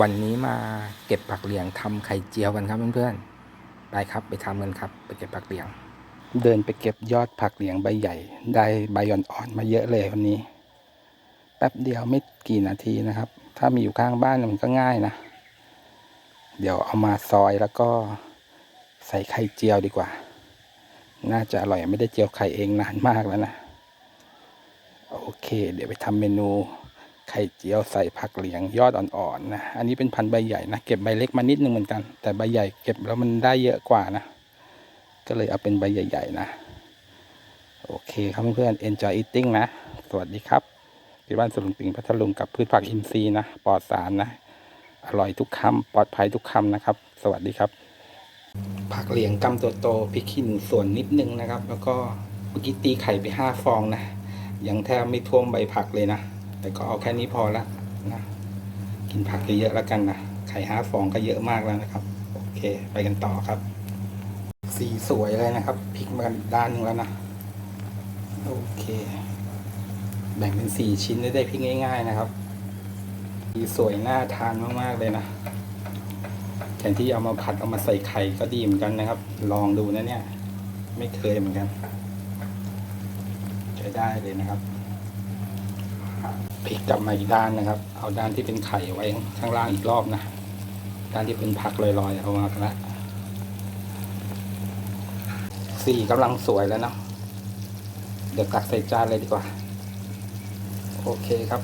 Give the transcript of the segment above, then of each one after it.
วันนี้มาเก็บผักเหลียงทำไข่เจียวกันครับเพื่อนๆไปครับไปทำกันครับ ไปเก็บผักเหลียง เดินไปเก็บยอดผักเหลียงใบใหญ่ ได้ใบอ่อนๆมาเยอะเลยวันนี้ แป๊บเดียวไม่กี่นาทีนะครับ ถ้ามีอยู่ข้างบ้านมันก็ง่ายนะ เดี๋ยวเอามาซอยแล้วก็ใส่ไข่เจียวดีกว่า น่าจะอร่อยไม่ได้เจียวไข่เองนานมากแล้วนะ โอเค เดี๋ยวไปทำเมนู ไข่เจียวใส่ผักเหลียงยอดอ่อนๆนะ อันนี้เป็นพันธุ์ใบใหญ่นะ เก็บใบเล็กมานิดนึงเหมือนกัน แต่ใบใหญ่เก็บแล้วมันได้เยอะกว่านะ ก็เลยเอาเป็นใบใหญ่ ๆ นะ โอเคครับเพื่อนๆ enjoy eating นะ สวัสดีครับที่บ้านสลุงปิงพัทลุงกับพืชผักอินทรีย์นะปลอดสารนะ อร่อยทุกคำปลอดภัยทุกคำนะครับ สวัสดีครับ ผักเหลียงกำตัวโตพริกขี้หนูส่วนนิดนึงนะครับ แล้วก็เมื่อกี้ตีไข่ไปห้าฟองนะยังแทบไม่ท่วมใบผักเลยนะ แต่ก็เอาแค่นี้พอละนะกินผักเยอะๆแล้วกันนะไข่ห้าฟองก็เยอะมากแล้วนะครับ โอเค ไปกันต่อครับ สีสวยเลยนะครับพลิกมาด้านหนึงแล้วนะโอเค แบ่งเป็นสี่ชิ้นได้ได้พลิกง่าย ๆ นะครับสีสวยน่าทานมากๆเลยนะแทนที่เอามาผัดเอามาใส่ไข่ก็ดีเหมือนกันนะครับ ลองดูนะเนี่ย ไม่เคยเหมือนกัน ใช้ได้เลยนะครับ พลิกกลับมาอีกด้านนะครับ เอาด้านที่เป็นไข่ไว้ข้างล่างอีกรอบนะ ด้านที่เป็นผักลอยๆเอามาละสีกำลังสวยแล้วเนาะ เดี๋ยวตักใส่จานเลยดีกว่า โอเคครับ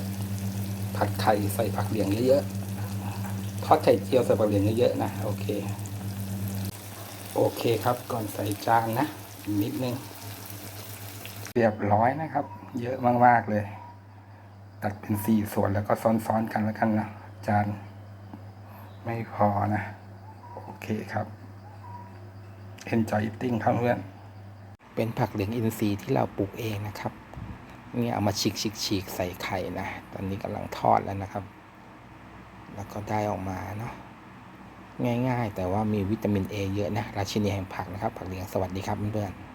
ผัดไข่ใส่ผักเหลียงเยอะๆ ทอดไข่เจียวใส่ผักเหลียงเยอะๆนะ โอเค โอเคครับ ก่อนใส่จานนะ นิดนึง เรียบร้อยนะครับ เยอะมากๆเลย ตัดเป็นสี่ส่วนแล้วก็ซ้อนๆกันแล้วกันนะจานไม่พอนะ โอเคครับ enjoy eating ครับเพื่อนเป็นผักเหลียงอินทรีย์ที่เราปลูกเองนะครับเนี่ยเอามาฉีกฉีกฉีกใส่ไข่นะ ตอนนี้กำลังทอดแล้วนะครับ แล้วก็ได้ออกมาเนาะง่ายๆ แต่ว่ามีวิตามินเอเยอะนะ ราชินีแห่งผักนะครับ ผักเหลียงสวัสดีครับเพื่อนๆ